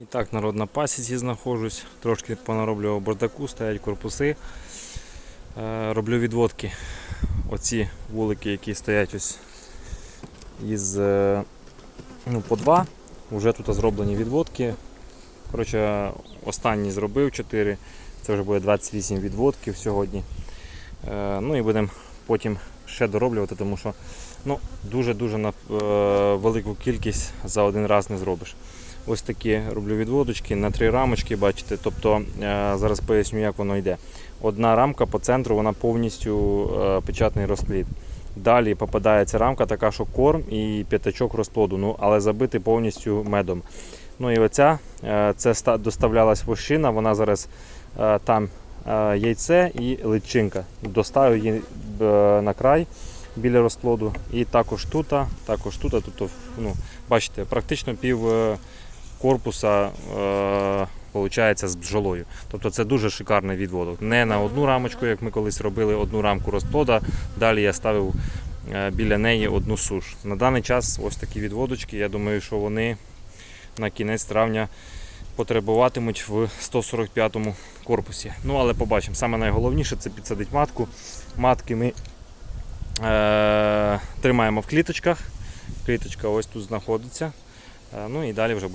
І так, народ на пасіці знаходжусь, трошки понароблював бардаку, стоять корпуси. Е, роблю відводки. Оці вулики, які стоять ось із е, ну, по два. Вже тут зроблені відводки. Коротше, останній зробив 4. Це вже буде 28 відводків сьогодні. Е, ну і будемо потім ще дороблювати, тому що ну, дуже-дуже велику кількість за один раз не зробиш. Ось такі роблю відводочки на три рамочки, бачите. Тобто е, зараз поясню, як воно йде. Одна рамка по центру, вона повністю е, печатний розплід. Далі попадається рамка, така, що корм і п'ятачок розплоду, ну, але забитий повністю медом. Ну і оця е, це доставлялась вощина, вона зараз там яйце і личинка. Доставив її на край біля розплоду. І також тут, також тут, тобто, ну, бачите, практично пів корпуса е, виходить з бджолою. Тобто це дуже шикарний відводок. Не на одну рамочку, як ми колись робили, одну рамку розплода. Далі я ставив е, біля неї одну суш. На даний час ось такі відводочки. Я думаю, що вони на кінець травня потребуватимуть в 145-му корпусі. Ну, але побачимо. Саме найголовніше це підсадити матку. Матки ми е, тримаємо в кліточках. Кліточка ось тут знаходиться. Е, ну і далі вже буде.